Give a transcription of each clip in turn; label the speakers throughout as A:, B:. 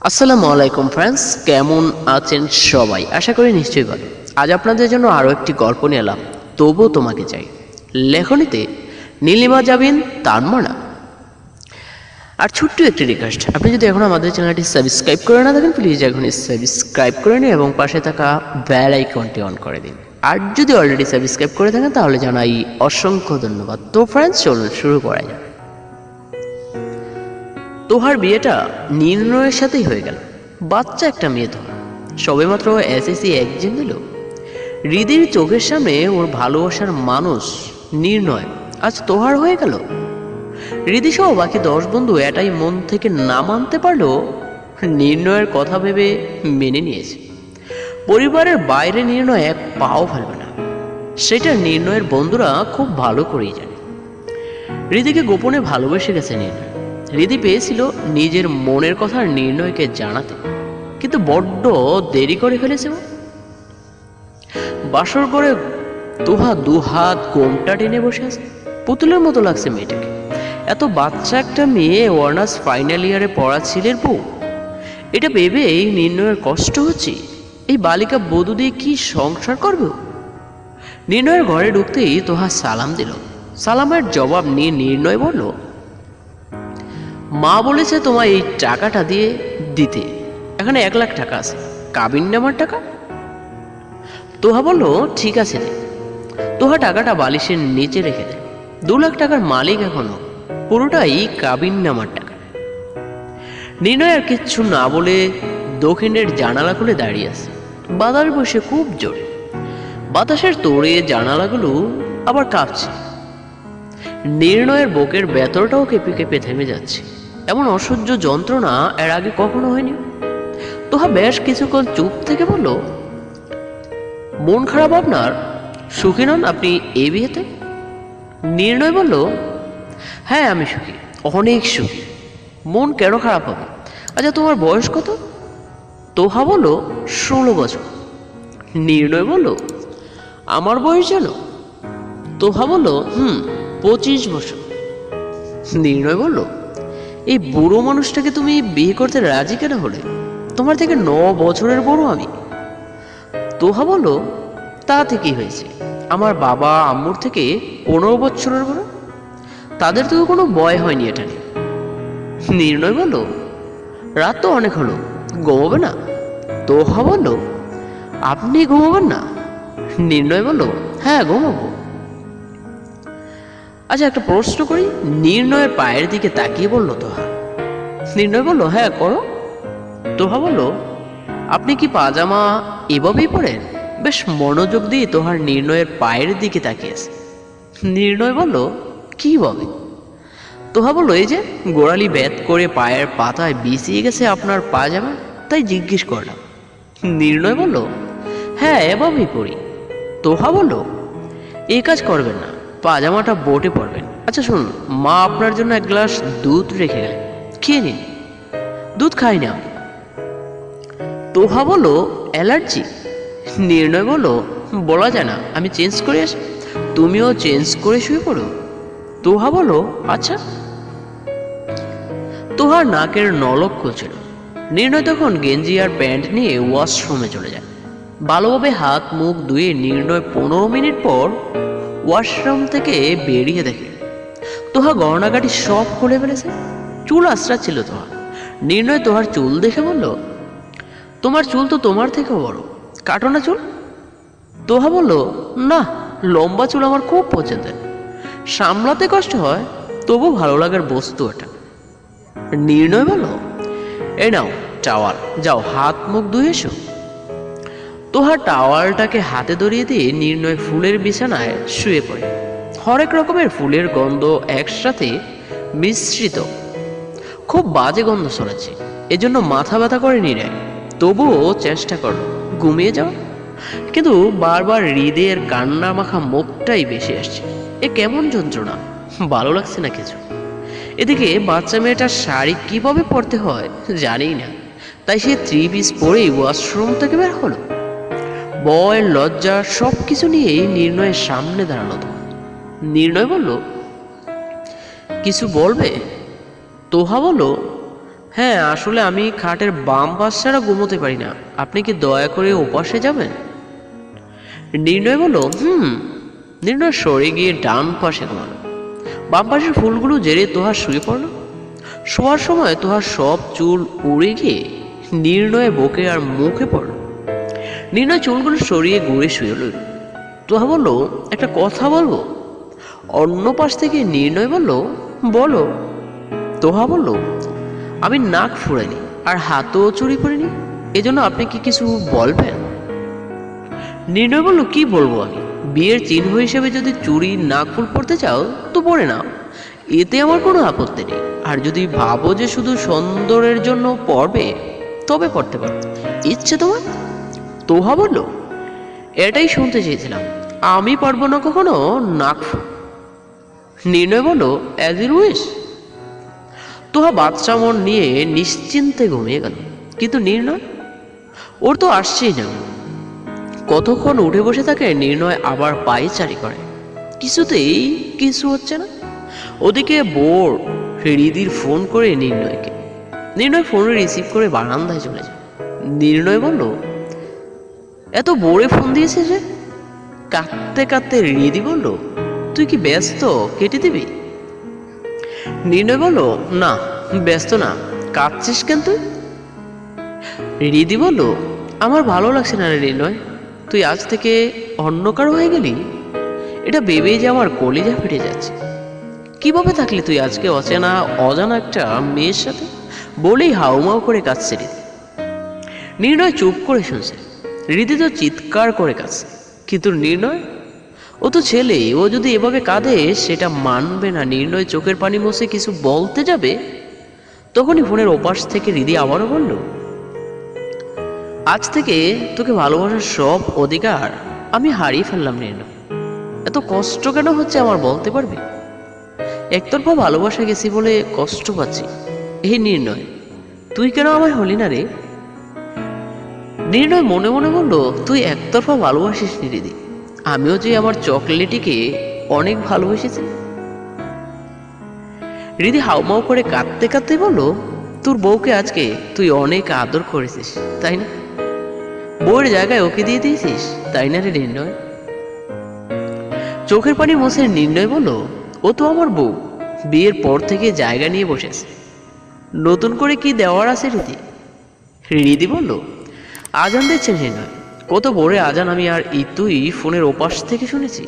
A: আসসালামু আলাইকুম ফ্রেন্ডস কেমন আছেন সবাই? আশা করি নিশ্চয়ই ভালো। আজ আপনাদের জন্য আরও একটি গল্প নিয়ে এলাম। তবুও তোমাকে চাই। লেখনীতে নীলিমা যাবেন, তানমানা। আর ছোট্ট একটি রিকোয়েস্ট আপনি যদি এখন আমাদের চ্যানেলটি সাবস্ক্রাইব করে না থাকেন প্লিজ এখনই সাবস্ক্রাইব করে নিন এবং পাশে থাকা বেল আইকনটি অন করে দিন। আর যদি অলরেডি সাবস্ক্রাইব করে থাকেন, তাহলে জানাই অসংখ্য ধন্যবাদ। তো ফ্রেন্ডস চলুন শুরু করা যাক। তোহার বিয়েটা নির্ণয়ের সাথেই হয়ে গেল। বাচ্চা একটা মেয়ে তোহার। সবেমাত্র এসএসসি একজন দিল। হৃদির চোখের সামনে ওর ভালোবাসার মানুষ নির্ণয় আজ তোহার হয়ে গেল। হৃদি সহ বাকি দশ বন্ধু এটাই মন থেকে না মানতে পারল নির্ণয়ের কথা ভেবে মেনে নিয়েছে। পরিবারের বাইরে নির্ণয় এক পাও ফেলবে না। সেটা নির্ণয়ের বন্ধুরা খুব ভালো করেই জানে। হৃদিকে গোপনে ভালোবেসে গেছে নির্ণয় হৃদি পেয়েছিল নিজের মনের কথা নির্ণয়কে জানাতে। কিন্তু বড্ড দেরি করে ফেলেছে ও। বাসর করে দুহা দুহাত গোমটা টেনে বসে আছে। পুতুলের মতো লাগছে মেয়েটাকে। এত বাচ্চা একটা মেয়ে ওয়ার্নার্স ফাইনাল ইয়ারে পড়া ছেলের বউ। এটা ভেবে এই নির্ণয়ের কষ্ট হচ্ছে। এই বালিকা বধূ দিয়ে কি সংসার করবে নির্ণয়ের ঘরে ঢুকতেই তোহা সালাম দিল। সালামের জবাব নিয়ে নির্ণয় বলল মা বলেছে তোমায় এই টাকাটা দিয়ে দিতে। এখানে এক লাখ টাকা আছে। কাবিন নামার টাকা? তোহা বলল, ঠিক আছে রে তোহা টাকাটা বালিশের নিচে রেখে দেয়। দু লাখ টাকার মালিক এখনও পুরোটাই কাবিন নামার টাকা। নির্ণয় আর কিচ্ছু না বলে দক্ষিণের জানালা খুলে দাঁড়িয়ে আছে। বাতাস বসে খুব জোরে। বাতাসের তোড়ে জানালাগুলো আবার কাঁপছে। নির্ণয়ের বুকের বেতরটাও কেঁপে কেঁপে থেমে যাচ্ছে। এমন অসহ্য যন্ত্রণা এর আগে কখনো হয়নি? তোহা বেশ কিছুক্ষণ চুপ থেকে বলল, মন খারাপ আপনার? সুখী নন আপনি এ বিয়েতে? নির্ণয় বলল হ্যাঁ আমি সুখী, অনেক সুখী। মন কেন খারাপ হবে? আচ্ছা তোমার বয়স কত? তোহা বলল, ষোলো বছর। নির্ণয় বলল, আমার বয়স জানো তোহা বলল, হুম, পঁচিশ বছর। নির্ণয় বলল এই বুড়ো মানুষটাকে তুমি বিয়ে করতে রাজি কেন হলে? তোমার থেকে ন বছরের বড় আমি। তোহা বলো, তা থেকেই হয়েছে? আমার বাবা, আম্মুর থেকে পনেরো বছরের বড়? তাদের তো কোনো বয় হয়নি এটা নিয়ে নির্ণয় বলো, রাত তো অনেক হলো, ঘুমোবে না? তোহা বলো, আপনি ঘুমাবেন না? নির্ণয় বলো হ্যাঁ ঘুমাবো। আচ্ছা একটা প্রশ্ন করি। নির্ণয়ের পায়ের দিকে তাকিয়ে বলল তোহা। নির্ণয় বলল হ্যাঁ করো। তোহা বলল, আপনি কি পাজামা এভাবেই পড়েন বেশ, মনোযোগ দিয়ে তোহার নির্ণয়ের পায়ের দিকে তাকিয়েছে। নির্ণয় বলল, কি বলে? তোহা বলল, এই যে, গোড়ালি ব্যাত করে পায়ের পাতায় বিছিয়ে গেছে আপনার পাজামা, তাই জিজ্ঞেস করলাম। নির্ণয় বলল হ্যাঁ এভাবেই পড়ি তোহা বলল এই কাজ করবেন না। পাজামাটা বোটে পড়বেন আচ্ছা শুনুন, মা আপনার জন্য এক গ্লাস দুধ রেখে গেলেন। খেয়ে নিন। দুধ খাই না। তোহা বলো অ্যালার্জি? নির্ণয় বলো বলা যায় না, আমি চেঞ্জ করে আসি। তুমিও চেঞ্জ করে শুয়ে পড়ো। তোহা বলো আচ্ছা। তোহার নাকের নলক খুলছিল। নির্ণয় তখন গেঞ্জি আর প্যান্ট নিয়ে ওয়াশরুমে চলে যায়। ভালোভাবে হাত মুখ ধুয়ে নির্ণয় পনেরো মিনিট পর ওয়াশরুম থেকে বেরিয়ে দেখে। তোহা গহনাগাটি সব খুলে ফেলেছে। চুল আশ্রাচ্ছিল তোহা নির্ণয় তোহার চুল দেখে বলল, তোমার চুল তো তোমার থেকেও বড়। কাটো না চুল? তোহা বলল, না, লম্বা চুল আমার খুব পছন্দের। সামলাতে কষ্ট হয়, তবু ভালো লাগার বস্তু এটা। নির্ণয় বলো এ নাও, টাওয়াল। যাও হাত মুখ ধুয়ে তোহার টাওয়ালটাকে হাতে ধরিয়ে দিয়ে নির্ণয় ফুলের বিছানায় শুয়ে পড়ে। হরেক রকমের ফুলের গন্ধ একসাথে মিশ্রিত। খুব বাজে গন্ধ ছড়াচ্ছে এজন্য মাথা ব্যথা করে নির্ণয়। তবুও চেষ্টা করো। ঘুমিয়ে যাও। কিন্তু বারবার হৃদয়ের কান্না মাখা মুখটাই বেশি আসছে। এ কেমন যন্ত্রণা? ভালো লাগছে না কিছু। এদিকে বাচ্চা মেয়েটার শাড়ি কীভাবে পরতে হয় জানি না। তাই সে থ্রি পিস পরেই ওয়াশরুম থেকে বের হলো। বয়ের লজ্জা সব কিছু নিয়েই নির্ণয়ের সামনে দাঁড়ানো তো নির্ণয় বলল, কিছু বলবে? তোহা বলল হ্যাঁ আসলে আমি খাটের বাম পাশ ছাড়া ঘুমোতে পারি না। আপনি কি দয়া করে ওপাশে যাবেন? নির্ণয় বলো হুম। নির্ণয় সরে গিয়ে ডান পাশে ঘুমালো বাম পাশের ফুলগুলো জেরে তোহার শুয়ে পড়ল। শোয়ার সময় তোহার সব চুল উড়ে গিয়ে নির্ণয় বকে আর মুখে পড়ল। নির্ণয় চুলগুলো সরিয়ে ঘুরে শুয়ে রইল। তোহা বলল, একটা কথা বলব? অন্য পাশ থেকে নির্ণয় বলল, বলো। তোহা বলল, আমি নাক ফুরাইনি আর হাতও চুরি করিনি। এজন্য আপনি কি কিছু বলবেন? নির্ণয় বলল, কি বলব আমি? বিয়ের চিহ্ন হিসেবে যদি চুরি নাক ফুল পড়তে চাও, তো পড়ে নাও। এতে আমার কোনো আপত্তি নেই। আর যদি ভাবো যে শুধু সুন্দরের জন্য পড়বে, তবে পড়তে পারো। ইচ্ছে তোমার? তোহা বলল, এটাই শুনতে চেয়েছিলাম। আমি পারব না কখনো নাক নির্ণয় বলল অ্যাজ ইউ উইশ তোহা বাচ্চা মন নিয়ে নিশ্চিন্তে ঘুমিয়ে গেল। কিন্তু নির্ণয়, ওর তো আসছেই না। কতক্ষণ উঠে বসে থাকে, নির্ণয় আবার পায়চারি করে। কিছুতেই কিছু হচ্ছে না। ওদিকে বোর রিদির ফোন করে নির্ণয়কে। নির্ণয় ফোন রিসিভ করে বারান্দায় চলে যায়। নির্ণয় বলল এত বোরে ফোন দিয়েছে যে? কাঁদতে কাঁদতে রিদি বলল, তুই কি ব্যস্ত? কেটে দিবি? নির্ণয় বলল, না, ব্যস্ত না। কাঁদছিস কেন তুই? রিদি বলল, আমার ভালো লাগছে না রে নির্ণয়। তুই আজ থেকে অন্য কারও হয়ে গেলি। এটা ভেবেই যে আমার কলিজা ফেটে যাচ্ছে। কীভাবে থাকলি তুই আজকে, অচেনা, অজানা একটা মেয়ের সাথে? বলেই হাউমাউ করে কাঁদছে রিদি। নির্ণয় চুপ করে শুনছে। রিদি তো চিৎকার করে কাঁদছে, কিন্তু নির্ণয়? ও তো ছেলে, ও যদি এভাবে কাঁদে, সেটা মানবে না। নির্ণয় চোখের পানি মুছে কিছু বলতে যাবে? তখনই ফোনের ওপাশ থেকে রিদি আবারও বলল, আজ থেকে তোকে ভালোবাসার সব অধিকার আমি হারিয়ে ফেললাম নির্ণয় এত কষ্ট কেন হচ্ছে আমার বলতে পারবি? একতরফা ভালোবাসা গেছি বলে কষ্ট পাচ্ছি। এই নির্ণয়, তুই কেন আমায় হলি না রে? নির্ণয় মনে মনে বলল, তুই একতরফা ভালোবাসিস নিরিদি। আমিও যে আমার চকলেটিকে অনেক ভালোবেসেছি। রিদি হাউমাউ করে কাঁদতে কাঁদতে বলল, তোর বউকে আজকে তুই অনেক আদর করেছিস, তাই না? বউয়ের জায়গায় ওকে দিয়ে দিয়েছিস, তাই না রে নির্ণয়? চোখের পানি মুছে নির্ণয় বলল, ও তো আমার বউ, বিয়ের পর থেকে জায়গা নিয়ে বসেছে নতুন করে কি দেওয়ার আছে রিদি রিদি বলল আজান দিচ্ছেন নয়। কত বড়ে আজান আমি আর ইতুই ফোনের ওপাশ থেকে শুনেছি।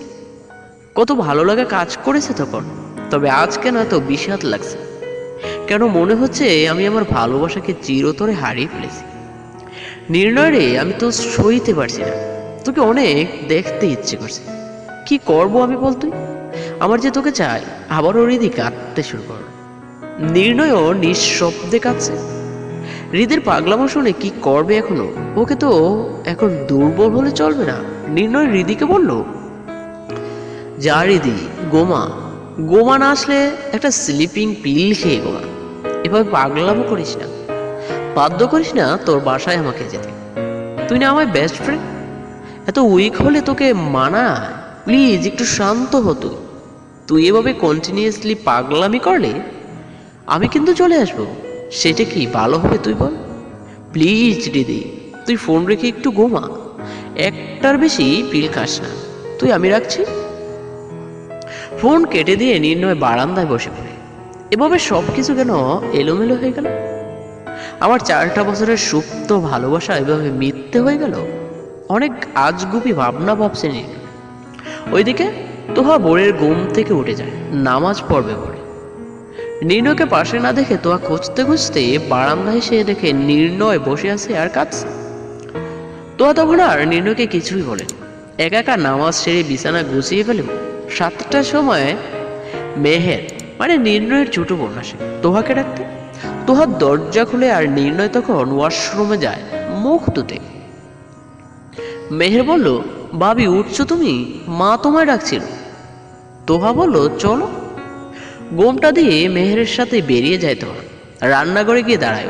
A: কত ভালো লাগা কাজ করেছে তখন, তবে আজকে না তো বিষাদ লাগছে? কেন মনে হচ্ছে আমি আমার ভালোবাসাকে চিরতরে হারিয়ে ফেলেছি? নির্ণয় আমি তো সইতে পারছি না। তোকে অনেক দেখতে ইচ্ছে করছে। কি করব আমি বল তুই? আমার যে তোকে চাই, আবারও হৃদি কাঁদতে শুরু কর। নির্ণয়ও নিঃশব্দে কাঁদছে। হৃদের পাগলামো শুনে কি করবে এখনও? ওকে তো এখন দুর্বল হলে চলবে না। নির্ণয় হৃদিকে বলল, যা হৃদি, গোমা। গোমা না আসলে একটা স্লিপিং পিল খেয়ে গোমা। এভাবে পাগলামো করিস না। বাধ্য করিস না তোর বাসায় আমাকে যেতে। তুই না আমার বেস্ট ফ্রেন্ড এত উইক হলে তোকে মানা প্লিজ একটু শান্ত হতো তুই। এভাবে কন্টিনিউয়াসলি পাগলামি করলে, আমি কিন্তু চলে আসব। সেটা কি ভালো হবে তুই বল? প্লিজ দিদি, তুই ফোন রেখে একটু ঘুমা। একটার বেশি পিল খাস না। তুই আমি রাখছি? ফোন কেটে দিয়ে নির্ণয় বারান্দায় বসে পড়ে। এভাবে সব কিছু কেন এলোমেলো হয়ে গেল? আমার চারটা বছরের সুপ্ত ভালোবাসা এভাবে মিথ্যে হয়ে গেল? অনেক আজগুপি ভাবনা ভাবছে নির্ণয়। ওইদিকে তোহা বোরের ঘুম থেকে উঠে যায়, নামাজ পড়বে বলে নির্ণয়কে পাশে না দেখে তোহা খুঁজতে খুঁজতে বারান্দায় এসে দেখে নির্ণয় বসে আছে আর কাঁদছে। তোহা তখন আর নির্ণয়কে কিছুই বলেন। একা একা নামাজ সেরে বিছানা গুছিয়ে ফেলেও সাতটার সময় মেহের মানে নির্ণয়ের ছোট বোন আসে তোহাকে ডাকতে। তোহার দরজা খুলে আর নির্ণয় তখন ওয়াশরুমে যায় মুখ ধুতে। মেহের বলল, ভাবি, উঠছো তুমি? মা তোমায় ডাকছিল। তোহা বলল, চলো। গোমটা দিয়ে মেহেরের সাথে বেরিয়ে যায় তোহা রান্নাঘরে গিয়ে দাঁড়ায়।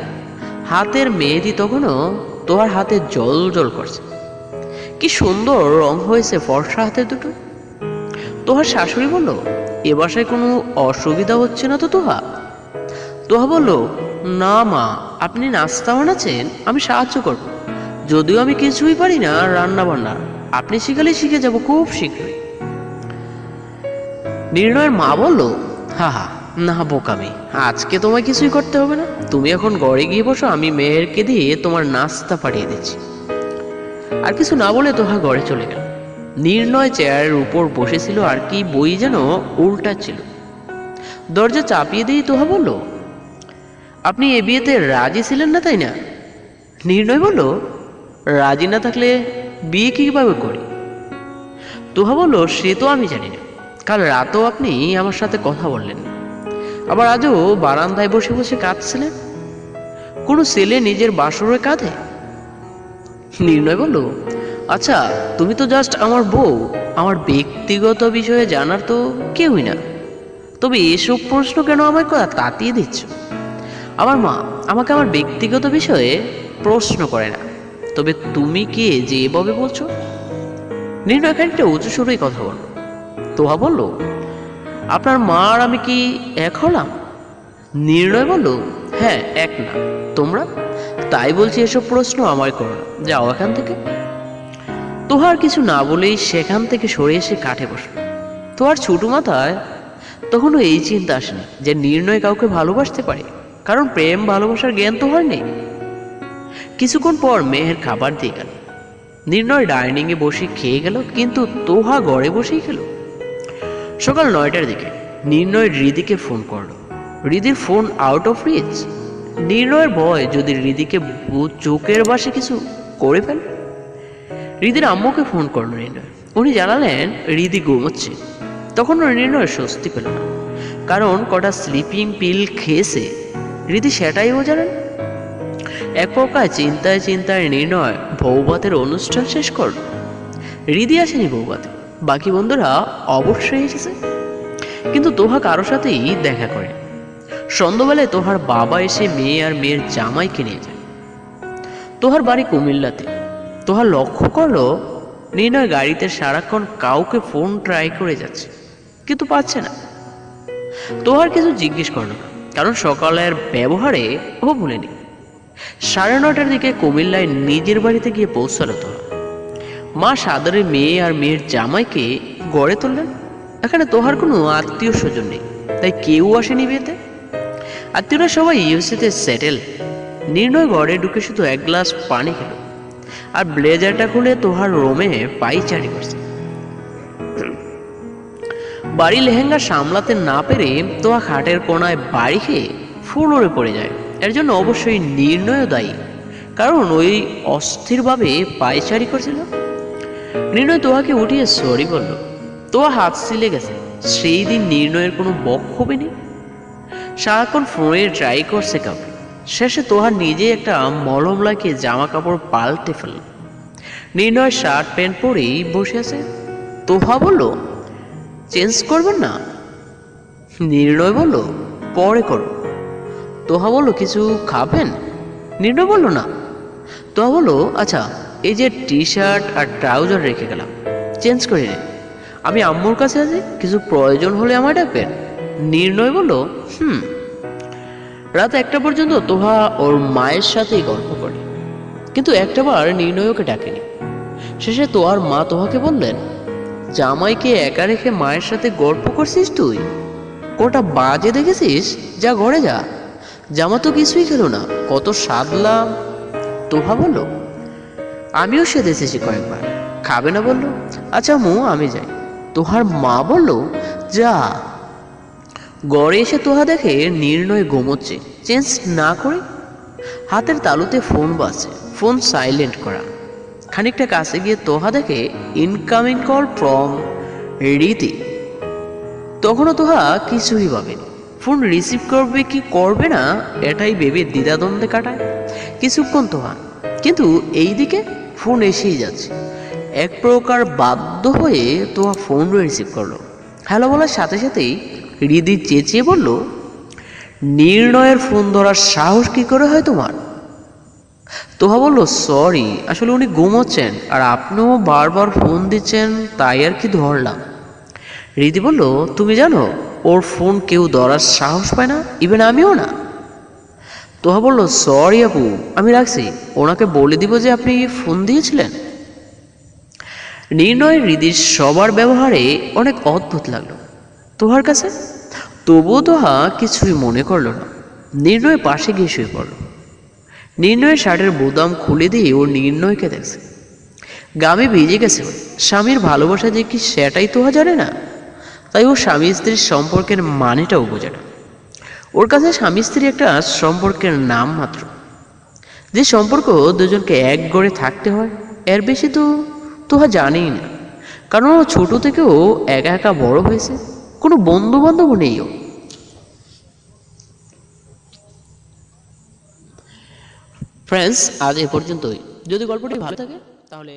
A: হাতের মেহেদি তখনও তোহার হাতে জল জল করছে। কি সুন্দর রং হয়েছে ফর্সা হাতে দুটো। তোহার শাশুড়ি বলল, এ বাসায় কোনো অসুবিধা হচ্ছে না তো তোহা? তোহা বলল, না মা, আপনি নাস্তা বানাচ্ছেন, আমি সাহায্য করব। যদিও আমি কিছুই পারি না রান্না বান্না আপনি শিখালে শিখে যাব খুব শীঘ্রই। নির্ণয়ের মা বলল হা না, বোকামি। আজকে তোমায় কিছুই করতে হবে না। তুমি এখন ঘরে গিয়ে বসো, আমি মেয়েরকে দিয়ে তোমার নাস্তা পাঠিয়ে দিচ্ছি। আর কিছু না বলে তোহা ঘরে চলে গেল। নির্ণয় চেয়ারের উপর বসেছিল, আর কি বই যেন উল্টা ছিল। দরজা চাপিয়ে দিয়ে তোহা বলল, আপনি এ বিয়েতে রাজি ছিলেন না, তাই না? নির্ণয় বলল, রাজি না থাকলে বিয়ে কীভাবে করি? তোহা বলল, সে তো আমি জানি না। কাল রাতেও আপনি আমার সাথে কথা বললেন। আবার আজও বারান্দায় বসে বসে কাঁদছিলেন? কোনো ছেলে নিজের বাসরে কাঁদে? নির্ণয় বলল আচ্ছা তুমি তো জাস্ট আমার বউ। আমার ব্যক্তিগত বিষয়ে জানার তো কেউই না। তবে এসব প্রশ্ন কেন আমায় কা- তাতিয়ে দিচ্ছ? আমার মা আমাকে আমার ব্যক্তিগত বিষয়ে প্রশ্ন করে না। তবে তুমি কে যে এভাবে বলছো? নির্ণয় খানিকটা উঁচু সুরেই কথা বলল তোহা বলল, আপনার মা আর আমি কি এক হলাম? নির্ণয় বলল হ্যাঁ এক না। তোমরা? তাই বলছি এসব প্রশ্ন আমায় করো। না যাও এখান থেকে। তোহার কিছু না বলেই সেখান থেকে সরে এসে কাঠে বসল। তোহার ছোট মাথায় তখনও এই চিন্তা আসেনি যে নির্ণয় কাউকে ভালোবাসতে পারে, কারণ প্রেম, ভালোবাসার জ্ঞান তোহার নেই। কিছুক্ষণ পর মেয়ের খাবার দিয়ে গেল। নির্ণয় ডাইনিংয়ে বসে খেয়ে গেল, কিন্তু তোহা ঘরে বসেই খেলো। সকাল নয়টার দিকে নির্ণয় হৃদিকে ফোন করল। হৃদির ফোন আউট অফ রিচ নির্ণয়ের ভয় যদি হৃদিকে চোখের বাসে কিছু করে ফেলে? হৃদির আম্মুকে ফোন করল নির্ণয়। উনি জানালেন হৃদি ঘুমোচ্ছে। তখন নির্ণয় স্বস্তি পেল না। কারণ কটা স্লিপিং পিল খেয়েছে। হৃদি সেটাই জানেন এক প্রকার চিন্তায় চিন্তায় নির্ণয় বৌভাতের অনুষ্ঠান শেষ করল। হৃদি আসেনি বৌভাতে বাকি বন্ধুরা অবশ্যই এসেছে। কিন্তু তোহা কারও সাথেই দেখা করে। সন্ধ্যাবেলায় তোহার বাবা এসে মেয়ে আর মেয়ের জামাইকে নিয়ে যায়। তোহার বাড়ি কুমিল্লাতে। তোহার লক্ষ্য করল, নির্ণয় গাড়িতে সারাক্ষণ কাউকে ফোন ট্রাই করে যাচ্ছে, কিন্তু পাচ্ছে না। তোহার কিছু জিজ্ঞেস করল না কারণ সকালের ব্যবহারে ও ভুলেনি। সাড়ে নটার দিকে কুমিল্লায় নিজের বাড়িতে গিয়ে পৌঁছালো তোহা। মা সাদরে মেয়ে আর মেয়ের জামাইকে গড়ে তুললেন। এখানে তোহার কোনো আত্মীয় স্বজন নেই, তাই কেউ আসেনি বিয়েতে। আত্মীয়রা সবাই ইউসিতে সেটেল। নির্ণয় গড়ে ঢুকে শুধু এক গ্লাস পানি খেল। আর ব্লেজারটা খুলে তোহার রোমে পাইচারি করছে। বাড়ি লেহেঙ্গা সামলাতে না পেরে তোহা খাটের কোনায় বাড়ি খেয়ে ফুলরে পড়ে যায়। এর জন্য অবশ্যই নির্ণয় দায়ী। কারণ ওই অস্থিরভাবে পায়চারি করছিল। নির্ণয় তোহাকে উঠিয়ে সরি বলল। তোয়া হাত সিলে গেছে। সেই দিন নির্ণয়ের কোনো বক্ষোভে নেই সারাক্ষণ ফোনে ট্রাই করছে কাউকে। শেষে তোহার নিজে একটা মলম লাগিয়ে জামা কাপড় পাল্টে ফেলল। নির্ণয় শার্ট, প্যান্ট পরেই বসে আছে। তোহা বলল চেঞ্জ করবেন না? নির্ণয় বলল, পরে করো তোহা বলল, কিছু খাবেন? নির্ণয় বলল, না। তোহা বলল আচ্ছা এই যে টি শার্ট আর ট্রাউজার রেখে গেলাম। চেঞ্জ করে নে। আমি আম্মুর কাছে আছি, কিছু প্রয়োজন হলে আমায় ডাকবেন। নির্ণয় বলল, হুম। রাত একটা পর্যন্ত তোহা ওর মায়ের সাথেই গল্প করে। কিন্তু একটাবার নির্ণয় ওকে ডাকেনি। শেষে তোহার মা তোহাকে বললেন, জামাইকে একা রেখে মায়ের সাথে গল্প করছিস তুই? কোটা বাজে দেখেছিস? যা ঘরে যা। জামা তো কিছুই খেলো না, কত সাদলাম। তোহা বলল আমিও সেদেছি কয়েকবার। খাবে না বলল? আচ্ছা মু, আমি যাই। তোহার মা বলল, যা। গড়ে এসে তোহা দেখে নির্ণয় ঘুমোচ্ছে চেঞ্জ না করে হাতের তালুতে ফোন বাজছে। ফোন সাইলেন্ট করা। খানিকটা কাছে গিয়ে তোহা দেখে ইনকামিং কল ফ্রম রীতি। তখনও তোহা কিছুই ভাবেনি। ফোন রিসিভ করবে কি করবে না, এটাই ভেবে দ্বিধাদ্বন্দ্বে কাটায়। কিছুক্ষণ তোহা কিন্তু এইদিকে ফোন এসেই যাচ্ছে। এক প্রকার বাধ্য হয়ে তোহা ফোন রিসিভ করল। হ্যালো বলার সাথে সাথেই হৃদি চেঁচিয়ে বলল, নির্ণয়ের ফোন ধরার সাহস কি করে হয় তোমার? তোহা বলল সরি আসলে উনি ঘুমোচ্ছেন আর আপনিও বারবার ফোন দিচ্ছেন, তাই আর কি ধরলাম। রীতি বলল, তুমি জানো, ওর ফোন কেউ ধরার সাহস পায় না ইভেন আমিও না। তোহা বলল সরি আপু, আমি রাখছি। ওনাকে বলে দিব যে আপনি ফোন দিয়েছিলেন। নির্ণয় হৃদির সবার ব্যবহারে অনেক অদ্ভুত লাগল। তোহার কাছে? তবুও তোহা কিছুই মনে করল না। নির্ণয় পাশে গিয়ে শুয়ে পড়ল। নির্ণয়ের শার্টের বোদাম খুলে দিয়ে ও নির্ণয়কে দেখছে। গামে ভিজে গেছে স্বামীর ভালোবাসা যে কি সেটাই তোহা জানে না। তাই ও স্বামী স্ত্রীর সম্পর্কের মানেটাও বোঝে না। ওর কাছে স্বামী স্ত্রী একটা সম্পর্কের নাম মাত্র। যে সম্পর্ক দুজনকে এক গড়ে থাকতে হয়, এর বেশি তো তোহা জানেই না। কারণ ও ছোট থেকেও একা একা বড় হয়েছে, কোনো বন্ধু বান্ধব নেই ও ফ্রেন্ডস আজ এ পর্যন্তই। যদি গল্পটি ভালো থাকে, তাহলে